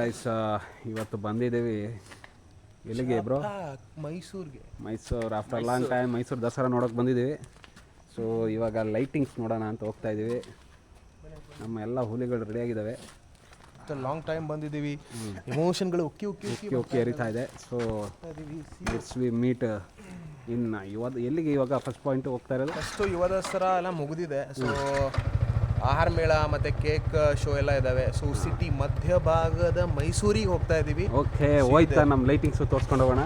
Guys ಇವತ್ತು ಬಂದಿದ್ದೀವಿ. ಎಲ್ಲಿಗೆ ಬ್ರೋ ಮೈಸೂರಿಗೆ. Mysuru after long time Mysuru. Dasara ನೋಡೋಕೆ ಬಂದಿದ್ದೀವಿ. ಸೊ ಇವಾಗ ಲೈಟಿಂಗ್ಸ್ ನೋಡೋಣ ಅಂತ ಹೋಗ್ತಾ ಇದ್ದೀವಿ ನಮ್ಮ ಎಲ್ಲ ಹುಲಿಗಳು ರೆಡಿಯಾಗಿದ್ದಾವೆ ಲಾಂಗ್ ಟೈಮ್ ಬಂದಿದ್ದೀವಿ. ಎಮೋಷನ್ಗಳು ಉಕ್ಕಿ ಉಕ್ಕಿ ಉಕ್ಕಿ ಉಕ್ಕಿ ಹರಿತಾ ಇದೆ. ಸೊ ಇಟ್ಸ್ ವಿ ಮೀಟ್ ಇನ್ನು ಇವತ್ತು ಎಲ್ಲಿಗೆ ಇವಾಗ ಫಸ್ಟ್ ಪಾಯಿಂಟ್ ಹೋಗ್ತಾ ಇರೋದು? ಫಸ್ಟು ಯುವ ದಸರಾ ಎಲ್ಲ ಮುಗಿದಿದೆ. ಸೊ ಆಹಾರ ಮೇಳ ಮತ್ತು ಕೇಕ್ ಶೋ ಎಲ್ಲ ಇದ್ದಾವೆ ಸೊ ಸಿಟಿ ಮಧ್ಯಭಾಗದ ಮೈಸೂರಿಗೆ ಹೋಗ್ತಾ ಇದ್ದೀವಿ ಓಕೆ ಹೋಯ್ತಾ ನಮ್ಮ ಲೈಟಿಂಗ್ಸು ತೋರಿಸ್ಕೊಂಡು ಹೋಗೋಣ.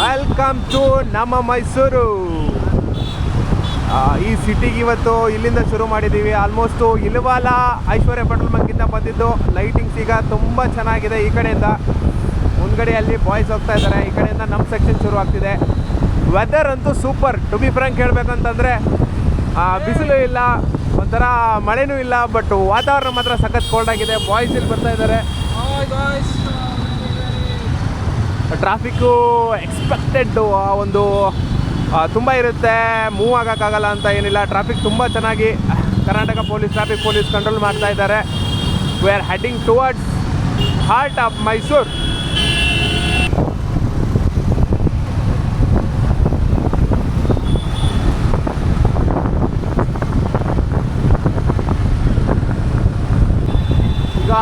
ವೆಲ್ಕಮ್ ಟು ನಮ್ಮ ಮೈಸೂರು. ಈ ಸಿಟಿಗೆ ಇವತ್ತು ಇಲ್ಲಿಂದ ಶುರು ಮಾಡಿದ್ದೀವಿ ಆಲ್ಮೋಸ್ಟು ಇಲ್ವಾಲ ಐಶ್ವರ್ಯ ಪೆಟ್ರೋಲ್ ಬಂಕಿಂದ ಬಂದಿದ್ದು. ಲೈಟಿಂಗ್ಸ್ ಈಗ ತುಂಬ ಚೆನ್ನಾಗಿದೆ ಈ ಕಡೆಯಿಂದ. ಮುಂದ್ಗಡೆಯಲ್ಲಿ ಬಾಯ್ಸ್ ಹೋಗ್ತಾ ಇದ್ದಾರೆ. ಈ ಕಡೆಯಿಂದ ನಮ್ಮ ಸೆಕ್ಷನ್ ಶುರು ಆಗ್ತಿದೆ. ವೆದರ್ ಅಂತೂ ಸೂಪರ್ ಟು ಬಿ ಫ್ರಾಂಕ್ ಹೇಳ್ಬೇಕಂತಂದರೆ ಬಿಸಿಲು ಇಲ್ಲ. ಒಂಥರ ಮಳೆನೂ ಇಲ್ಲ ಬಟ್ ವಾತಾವರಣ ಮಾತ್ರ ಸಖತ್ ಕೋಲ್ಡ್ ಆಗಿದೆ. ಬಾಯ್ಸ್ ಇಲ್ಲಿ ಬರ್ತಾ ಇದ್ದಾರೆ? ಟ್ರಾಫಿಕ್ಕು ಎಕ್ಸ್ಪೆಕ್ಟೆಡ್ ಒಂದು ತುಂಬ ಇರುತ್ತೆ. ಮೂವ್ ಆಗೋಕ್ಕಾಗಲ್ಲ ಅಂತ ಏನಿಲ್ಲ. ಟ್ರಾಫಿಕ್ ತುಂಬ ಚೆನ್ನಾಗಿ Karnataka police traffic police control ಮಾಡ್ತಾ ಇದ್ದಾರೆ. We are heading towards heart of Mysuru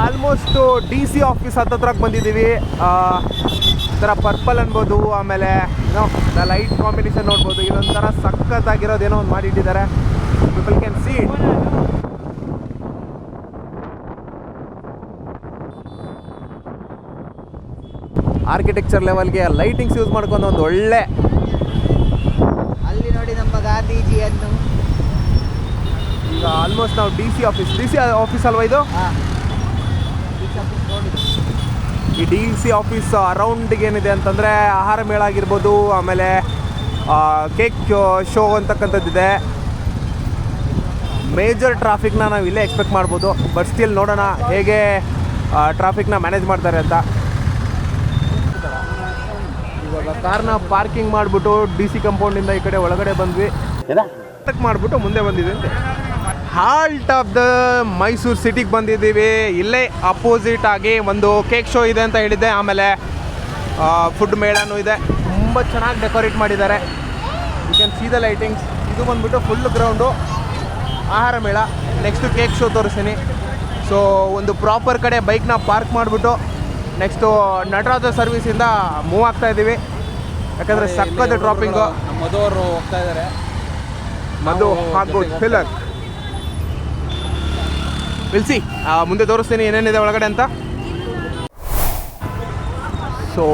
almost D C office ಹತ್ತತ್ರಕ್ಕೆ ಬಂದಿದ್ದೀವಿ. ಒಂಥರ ಪರ್ಪಲ್ ಅನ್ಬೋದು ಆಮೇಲೆ ಏನೋ ಲೈಟ್ ಕಾಂಬಿನೇಷನ್ ನೋಡ್ಬೋದು. ಇದೊಂಥರ ಸಖತ್ತಾಗಿರೋದೇನೋ ಒಂದು ಮಾಡಿಟ್ಟಿದ್ದಾರೆ ಪೀಪಲ್ ಕ್ಯಾನ್ ಸಿ ಆರ್ಕಿಟೆಕ್ಚರ್ ಲೆವೆಲ್ಗೆ ಲೈಟಿಂಗ್ಸ್ ಯೂಸ್ ಮಾಡ್ಕೊಂಡು ಒಂದು ಒಳ್ಳೆ ಅಲ್ಲಿ ನೋಡಿ ನಮ್ಮ ಗಾಂಧೀಜಿಯನ್ನು. ಈಗ ಆಲ್ಮೋಸ್ಟ್ ನಾವು D C office D C office ಅಲ್ವಾ ಇದು. ಈ ಡಿ ಸಿ ಆಫೀಸ್ ಅರೌಂಡಿಗೆ ಏನಿದೆ ಅಂತಂದರೆ ಆಹಾರ ಮೇಳ ಆಗಿರ್ಬೋದು ಆಮೇಲೆ ಕೇಕ್ ಶೋ ಅಂತಕ್ಕಂಥದ್ದಿದೆ. ಮೇಜರ್ ಟ್ರಾಫಿಕ್ನ ನಾವು ಇಲ್ಲೇ ಎಕ್ಸ್ಪೆಕ್ಟ್ ಮಾಡ್ಬೋದು ಬಟ್ ಸ್ಟಿಲ್ ನೋಡೋಣ ಹೇಗೆ ಟ್ರಾಫಿಕ್ನ ಮ್ಯಾನೇಜ್ ಮಾಡ್ತಾರೆ ಅಂತ. ಇವಾಗ ಕಾರ್ನ ಪಾರ್ಕಿಂಗ್ ಮಾಡಿಬಿಟ್ಟು ಡಿ ಸಿ ಕಂಪೌಂಡಿಂದ ಈ ಕಡೆ ಒಳಗಡೆ ಬಂದ್ವಿ. ಮಾಡಿಬಿಟ್ಟು ಮುಂದೆ ಬಂದಿದೆ ಅಂತೆ. ಹಾಲ್ಟ್ ಆಫ್ ದ ಮೈಸೂರು ಸಿಟಿಗೆ ಬಂದಿದ್ದೀವಿ. ಇಲ್ಲೇ ಅಪೋಸಿಟ್ ಆಗಿ ಒಂದು ಕೇಕ್ ಶೋ ಇದೆ ಅಂತ ಹೇಳಿದ್ದೆ. ಆಮೇಲೆ ಫುಡ್ ಮೇಳನೂ ಇದೆ. ತುಂಬ ಚೆನ್ನಾಗಿ ಡೆಕೋರೇಟ್ ಮಾಡಿದ್ದಾರೆ. You can see the lightings ಇದು ಬಂದುಬಿಟ್ಟು ಫುಲ್ ಗ್ರೌಂಡು ಆಹಾರ ಮೇಳ. ನೆಕ್ಸ್ಟು ಕೇಕ್ ಶೋ ತೋರಿಸ್ತೀನಿ. ಸೊ ಒಂದು ಪ್ರಾಪರ್ ಕಡೆ ಬೈಕ್ನ ಪಾರ್ಕ್ ಮಾಡಿಬಿಟ್ಟು ನೆಕ್ಸ್ಟು ನಟರಾಜ ಸರ್ವಿಸಿಂದ ಮೂವ್ ಆಗ್ತಾ ಇದ್ದೀವಿ ಯಾಕಂದರೆ ಸಕ್ಕದ ಡ್ರಾಪಿಂಗು ಮಧು ಅವರು ಹೋಗ್ತಾ ಇದ್ದಾರೆ ಮಧು ಹಾಗೂ ತಿಲಕ್. ವಿಲ್ಸಿ ಮುಂದೆ ತೋರಿಸ್ತೀನಿ ಏನೇನಿದೆ ಒಳಗಡೆ ಅಂತ. ಸೊ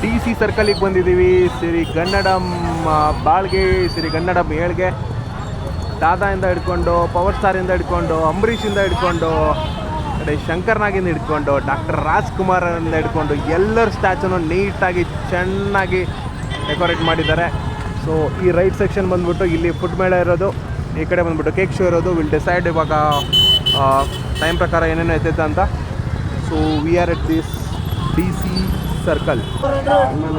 ಡಿ ಸಿ ಸರ್ಕಲಿಗೆ ಬಂದಿದ್ದೀವಿ. ಸಿರಿ ಗನ್ನಡಂ ಬಾಳ್ಗೆ ಸಿರಿ ಗನ್ನಡಂ ಏಳ್ಗೆ. ದಾದಾಯಿಂದ ಹಿಡ್ಕೊಂಡು ಪವರ್ ಸ್ಟಾರಿಂದ ಹಿಡ್ಕೊಂಡು ಅಂಬರೀಷಿಂದ ಹಿಡ್ಕೊಂಡು ಕಡೆ ಶಂಕರ್ನಾಗಿಂದ ಹಿಡ್ಕೊಂಡು ಡಾಕ್ಟರ್ ರಾಜ್ಕುಮಾರಿಂದ ಹಿಡ್ಕೊಂಡು ಎಲ್ಲರ ಸ್ಟ್ಯಾಚುನು ನೀಟಾಗಿ, ಚೆನ್ನಾಗಿ ಡೆಕೋರೇಟ್ ಮಾಡಿದ್ದಾರೆ. ಸೊ ಈ ರೈಟ್ ಸೆಕ್ಷನ್ ಬಂದ್ಬಿಟ್ಟು ಇಲ್ಲಿ ಫುಡ್ ಮೇಳ ಇರೋದು, ಈ ಕಡೆ ಬಂದ್ಬಿಟ್ಟು ಕೇಕ್ ಶೋ ಇರೋದು. ವಿಲ್ ಡಿಸೈಡ್ ಇವಾಗ ಟೈಮ್ ಪ್ರಕಾರ ಏನೇನು ಎತ್ತೈತೆ ಅಂತ? So we are at this D C circle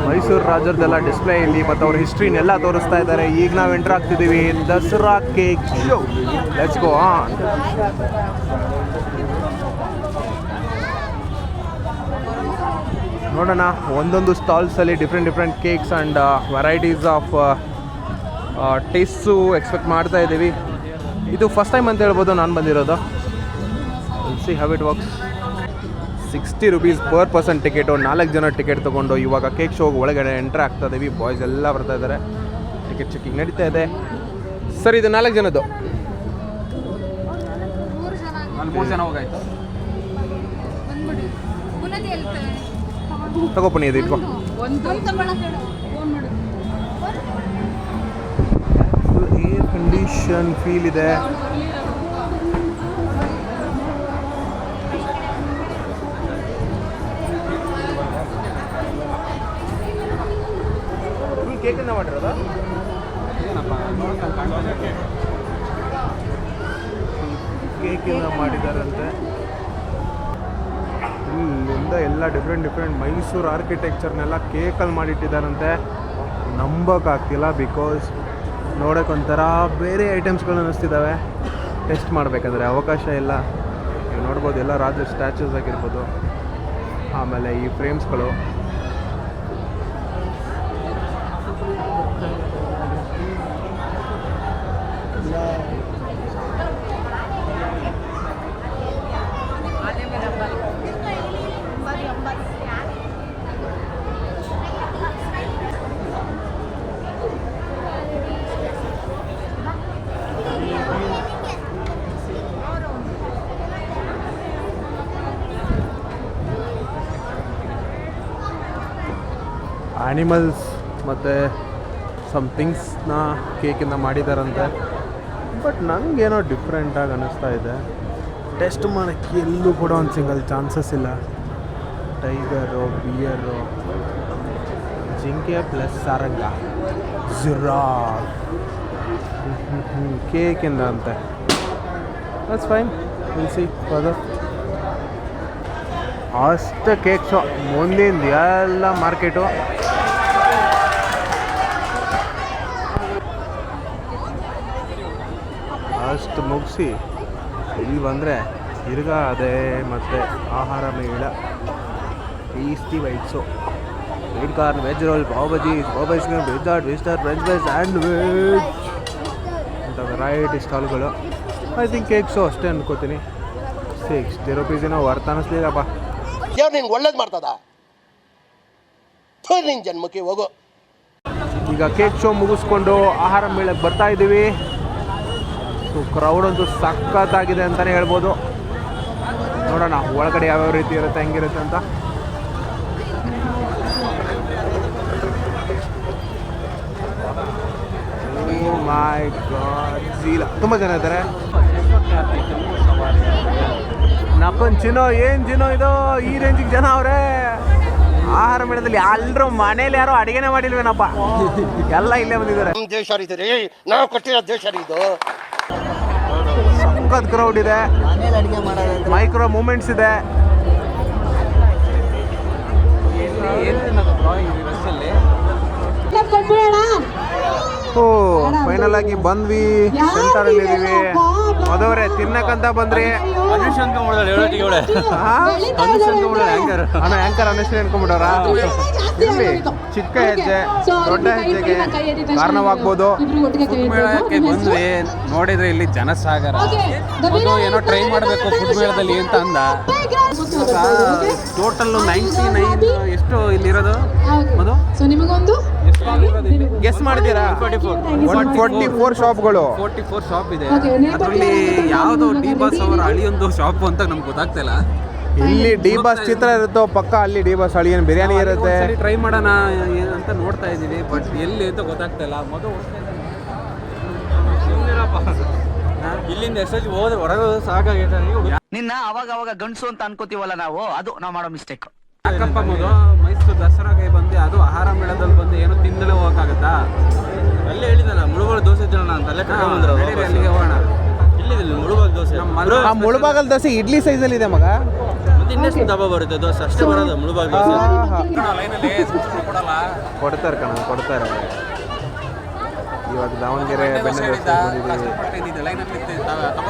Mysuru ರಾಜರದೆಲ್ಲ display ಇಲ್ಲಿ, ಮತ್ತು ಅವ್ರ ಹಿಸ್ಟ್ರಿನೆಲ್ಲ ತೋರಿಸ್ತಾ ಇದ್ದಾರೆ. ಈಗ ನಾವು enter ಆಗ್ತಿದ್ದೀವಿ. Dasara cake show let's go on ನೋಡೋಣ, ಒಂದೊಂದು ಸ್ಟಾಲ್ಸಲ್ಲಿ different different cakes and varieties of taste expect ಮಾಡ್ತಾ ಇದ್ದೀವಿ ಇದು ಫಸ್ಟ್ ಟೈಮ್ ಅಂತ ಹೇಳ್ಬೋದು, ನಾನು ಬಂದಿರೋದು. See have it works sixty rupees per person ticket ನಾಲ್ಕು ಜನ ಟಿಕೆಟ್ ತೊಗೊಂಡು ಇವಾಗ ಕೇಕ್ ಶೋಗೆ ಒಳಗಡೆ ಎಂಟ್ರ್ ಆಗ್ತಾ ಇದ್ದೀವಿ ಬಾಯ್ಸ್ ಎಲ್ಲ ಬರ್ತಾ ಇದ್ದಾರೆ ಟಿಕೆಟ್ ಚೆಕಿಂಗ್ ನಡೀತಾ ಇದೆ. ಸರ್ ಇದು ನಾಲ್ಕು ಜನದ್ದು? ತಗೋಪನಿ ಇದು ಇಟ್ಕೊ. ಏರ್ ಕಂಡೀಷನ್ ಫೀಲ್ ಇದೆ. ಕೇಕಿಂದ ಮಾಡಿರೋದು? ಕೇಕಿಂದ ಮಾಡಿದಾರಂತೆ. ಇಲ್ಲಿಂದ ಎಲ್ಲ ಡಿಫ್ರೆಂಟ್ ಡಿಫ್ರೆಂಟ್ ಮೈಸೂರು ಆರ್ಕಿಟೆಕ್ಚರ್ನೆಲ್ಲ ಕೇಕಲ್ಲಿ ಮಾಡಿಟ್ಟಿದ್ದಾರಂತೆ. ನಂಬೋಕ್ಕಾಗ್ತಿಲ್ಲ ಬಿಕಾಸ್ ನೋಡೋಕ್ಕೊಂಥರ ಬೇರೆ ಐಟಮ್ಸ್ಗಳು ಅನ್ನಿಸ್ತಿದ್ದಾವೆ. ಟೆಸ್ಟ್ ಮಾಡಬೇಕಂದ್ರೆ ಅವಕಾಶ ಇಲ್ಲ. ನೀವು ನೋಡ್ಬೋದು ಎಲ್ಲ ರಾಜ ಸ್ಟ್ಯಾಚ್ಯೂಸ್ ಆಗಿರ್ಬೋದು. ಆಮೇಲೆ ಈ ಫ್ರೇಮ್ಸ್ಗಳು ಆ್ಯನಿಮಲ್ಸ್ ಮತ್ತು ಸಮ್ ಥಿಂಗ್ಸ್ನ ಕೇಕಿಂದ ಮಾಡಿದಾರಂತೆ. ಬಟ್ ನನಗೇನೋ ಡಿಫ್ರೆಂಟಾಗಿ ಅನ್ನಿಸ್ತಾ ಇದೆ. ಟೆಸ್ಟ್ ಮಾಡೋಕ್ಕೆ ಎಲ್ಲೂ ಕೂಡ ಒಂದು ಸಿಂಗಲ್ ಚಾನ್ಸಸ್ ಇಲ್ಲ. ಟೈಗರು ಬಿಯರು ಜಿಂಕೆ ಪ್ಲಸ್ ಸಾರಂಗ. ಜುರಾ ಕೇಕಿಂದ ಅಂತೆ. ದಟ್ಸ್ ಫೈನ್ ಸಿ ಅದು ಅಷ್ಟು ಕೇಕ್ಸು ಮುಂದಿನ ಎಲ್ಲ ಮಾರ್ಕೆಟು ಅಷ್ಟು ಮುಗಿಸಿ ಇಲ್ಲಿ ಬಂದರೆ ತಿರ್ಗಾ ಅದೇ ಮತ್ತು ಆಹಾರ ಮೇಳ. Tasty ವೈಟ್ಸು. Sweet corn veg roll pav bhaji pav bhaji veg ವೆಸ್ಟರ್ French fries and veg ಅಂತ ವೆರೈಟಿ ಸ್ಟಾಲ್ಗಳು ಐ ಥಿಂಕ್ ಕೇಕ್ಸು ಅಷ್ಟೇ ಅನ್ಕೋತೀನಿ. ಸಿಕ್ಸ್ಟಿ ರುಪೀಸಿನ ವರ್ತ್ ಅನ್ನಿಸ್ಲಿಲ್ಲಪ್ಪ. ದೇವ್ರು ನಿಂಗೆ ಒಳ್ಳೇದು ಮಾಡ್ತದ? ನಿನ್ನ ಜನ್ಮಕ್ಕೆ ಹೋಗು. ಈಗ ಕೇಕ್ ಶೋ ಮುಗಿಸ್ಕೊಂಡು ಆಹಾರ ಮೇಳಕ್ಕೆ ಬರ್ತಾ ಇದ್ದೀವಿ. ಸೊ ಕ್ರೌಡ್ ಅಂತೂ ಸಖತ್ತಾಗಿದೆ ಅಂತಲೇ ಹೇಳ್ಬೋದು. ನೋಡೋಣ, ಒಳಗಡೆ ಯಾವ್ಯಾವ ರೀತಿ ಇರುತ್ತೆ, ಹೆಂಗಿರುತ್ತೆ ಅಂತ. ಮೈ ಗಾಡ್ ತುಂಬ ಜನ ಇದ್ದಾರೆ. ನಪ್ಪನ್ ಚಿನ್ನೋ, ಏನು ಚಿನ್ನೋ ಇದು? ಈ ರೇಂಜಿಗೆ ಜನ ಅವರೇ. ಆಹಾರ ಮೇಳದಲ್ಲಿ ಎಲ್ಲರೂ ಮನೇಲಿ ಯಾರೋ ಅಡಿಗೆನೆ ಮಾಡಿಲ್ವೇನಪ್ಪ? ಎಲ್ಲ ಇಲ್ಲೇ ಬಂದಿದ್ದಾರೆ. ನಮ್ಮ ದೇಶ ನಾವು ಕಟ್ಟಿರೋ ದೇಶ ಇದು. ಸಖತ್ ಕ್ರೌಡ್ ಇದೆ. ಮೈಕ್ರೋ ಮೂಮೆಂಟ್ಸ್ ಇದೆ. ಓ ಫೈನಲ್ ಆಗಿ ಬಂದ್ವಿ. ಸೆಂಟರ್ ಅಲ್ಲಿ ಇದೀವಿ. ಮದವ್ರೆ ತಿನ್ನಕಂತ ಬಂದ್ರಿ? ಅಣ್ಣ ಆಂಕರ್ ಅನುಶ್ರೀ ಅನ್ಕೊಂಡ್ಬಿಟ್ಟವ್ರ ಇಲ್ಲಿ ಚಿಕ್ಕ ಹೆಜ್ಜೆ ದೊಡ್ಡ ಹೆಜ್ಜೆಗೆ ಕಾರಣವಾಗ್ಬೋದು. ಮೇಳಕ್ಕೆ ಬಂದ್ವಿ. ನೋಡಿದ್ರೆ ಇಲ್ಲಿ ಜನಸಾಗರ. ಅದು ಏನೋ ಟ್ರೈ ಮಾಡಬೇಕು ಫುಡ್ ಮೇಳದಲ್ಲಿ ಅಂತ ಅಂದ. ಟೋಟಲ್ ನೈಂಟಿ ನೈನ್ ಎಷ್ಟು ಇಲ್ಲಿರೋದು? ಅದು ಸೊ ನಿಮಗೊಂದು? ಗೆಸ್ ಮಾಡ್ತೀರಾ? ಒನ್ ಫೋರ್ಟಿ ಫೋರ್ ಶಾಪ್ಗಳು ಫೋರ್ಟಿ ಫೋರ್ ಶಾಪ್ ಇದೆ ಅದರಲ್ಲಿ ನೇಪಾಳಿ ಡಿ ಬಾಸ್ ಅವರ ಅಳಿಯೊಂದು ಶಾಪ್ ಅಂತ ನಮ್ಗೆ ಗೊತ್ತಾಗ್ತಿಲ್ಲ. ಇಲ್ಲಿ ಡಿ ಬಾಸ್ ಚಿತ್ರ ಇರುತ್ತೋ ಪಕ್ಕ ಅಲ್ಲಿ ಡಿ ಬಾಸ್ ಅಳಿಯನ್ ಬಿರಿಯಾನಿ ಇರುತ್ತೆ? ಟ್ರೈ ಮಾಡೋಣ ಅಂತ ನೋಡ್ತಾ ಇದ್ದೀವಿ ಬಟ್ ಎಲ್ಲಿ ಅಂತ ಗೊತ್ತಾಗ್ತಾ ಇಲ್ಲ ಮೊದಲು ಇಲ್ಲಿಂದ ಎಷ್ಟೊತ್ತಿ ಹೋದ್ರೆ ಹೊರಗೆ ಸಾಕಾಗೈತೆ. ನಿನ್ನ ಅವಾಗ ಅವಾಗ ಗಂಡಸು ಅಂತ ಅನ್ಕೋತೀವಲ್ಲ ನಾವು? ಅದು ನಾವು ಮಾಡೋ ಮಿಸ್ಟೇಕ್ ಯಾಕಪ್ಪ ಮಗು ಮೈಸೂರು ದಸರಾಗೆ ಬಂದು ಅದು ಆಹಾರ ಮೇಳದಲ್ಲಿ ಬಂದು ಏನು ತಿಂದಲೇ ಹೋಗಕ್ಕಾಗತ್ತಾ? ಅಲ್ಲೇ ಹೇಳಿದಲ್ಲ ಮುಳುಬಾಗ ದೋಸೆ ತಿನ್ನೋಣ ಅಂತ. ಅಲ್ಲೇ ಕರ್ಕೊಂಡ್ ಬಂದ್ರು ನಡೀರಿ ಅಲ್ಲಿಗೆ ಹೋಗೋಣ. ಇಲ್ಲಿದೆ ದೋಸೆ. ನಮ್ಮ ಆ ಮುಳುಬಾಗಲ್ ದೋಸೆ ಇಡ್ಲಿ ಸೈಜ್ ಅಲ್ಲಿ ಇದೆ ಮಗ. ಮತ್ತೆ ಇನ್ನೆಷ್ಟು ದಬ್ಬ ಬರುತ್ತೆ ದೋಸೆ? ಅಷ್ಟೇ ಬರೋದು ಮುಳುಬಾಗ ದೋಸೆ. ಕೊಡ್ತಾರೆ ಕಣ ಕೊಡ್ತಾರೆ ಇವಾಗ ದಾವಣಗೆರೆ ಬೆಣ್ಣೆ ದೋಸೆ ಬಂದಿದ್ದೀವಿ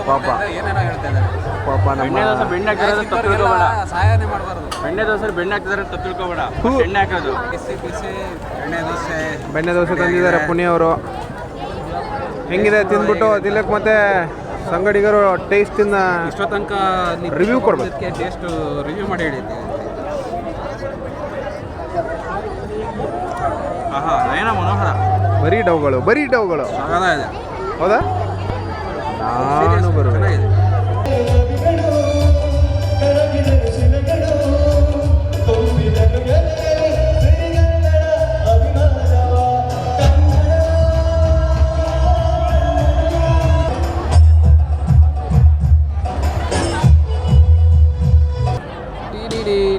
ಪಾಪ. ಏನೇನೋ ಹೇಳ್ತಾ ಇದ್ದಾರೆ ಪಾಪ ಬೆಣ್ಣೆ ದೋಸೆ ನಮ್ಮ ಬೆಣ್ಣೆ ಸಹಾಯನೇ ಮಾಡಬಾರ್ದು. ಬೆಣ್ಣೆ ದೋಸೆ ಬೆಣ್ಣೆ ಹಾಕಿದ್ರೆ ತಪ್ಪು ತಿಳ್ಕೊಬೇಡ. ಬೆಣ್ಣೆ ಹಾಕೋದು ಬಿಸಿ ಬಿಸಿ ಬೆಣ್ಣೆ ದೋಸೆ. ಬೆಣ್ಣೆ ದೋಸೆ ತಂದಿದ್ದಾರೆ ಪುಣಿ ಅವರು ಹೆಂಗಿದೆ ತಿಂದ್ಬಿಟ್ಟು ತಿಲಕ್ ಮತ್ತೆ ಸಂಗಡಿಗರು ಟೇಸ್ಟಿಂದ ಇಷ್ಟೋ ತನಕ ರಿವ್ಯೂ ಕೊಡ್ಬೇಕು. ಟೇಸ್ಟ್ ರಿವ್ಯೂ ಮಾಡಿ ಹೇಳಿದ್ದೆ. ಆಹಾ ಮನೋಹರ ಬರೀ ಡವ್ಗಳು ಬರೀ ಡವ್ಗಳು. ಹೌದಾ? ನಾನು ಬರುವೆ.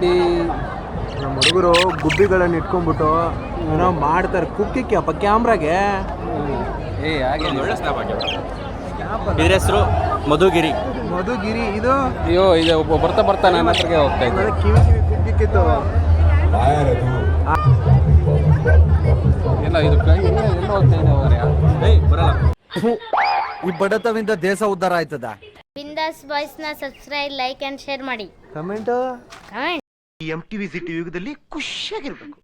ಡಿ ನಮ್ಮ ಹುಡುಗರು ಗುಬ್ಬಿಗಳನ್ನು ಇಟ್ಕೊಂಡ್ಬಿಟ್ಟು ಏನೋ ಮಾಡ್ತಾರೆ ಕುಕ್ಕಿಕ್ಕೆ ಅಪ್ಪ ಕ್ಯಾಮ್ರಾಗೆ. ಏ ಹಾಗೆ ಒಳ್ಳೆ ಸ್ನ್ಯಾಪ್ ಬೇರೆ ಇದ್ರ ಹೆಸರು ಮಧುಗಿರಿ. ಮಧುಗಿರಿ ಇದು? ಅಯ್ಯೋ ಇದು ಒಬ್ಬ ಬರ್ತಾ ಬರ್ತಾ ನನ್ನ ಹತ್ರಗೆ ಹೋಗ್ತಾ ಇದ್ದೆ. ನನಗೆ ಕಿವಿ ಕಿವಿ ಕುಕ್ಕಿಕ್ಕಿತ್ತು. ಎಲ್ಲ ಇದು ಕೈ ಎಲ್ಲ ಹೋಗ್ತಾ ಇದೆ ಹೋಗ್ರೆ. ಏಯ್ ಬರಲ್ಲ. ಈ ಬಡತವಿಂದ ದೇಶ ಉದ್ಧಾರ ಆಯ್ತದ? ಬಿಂದಾಸ್ ಬಾಯ್ಸ್ನ ಸಬ್ಸ್ಕ್ರೈಬ್ ಲೈಕ್ ಅಂಡ್ ಶೇರ್ ಮಾಡಿ. ಕಮೆಂಟು? ಕಮೆಂಟ್. ಈ ಎಂ ಟಿವಿ ಸಿಟಿ ಯುಗದಲ್ಲಿ ಖುಷಿಯಾಗಿರ್ಬೇಕು.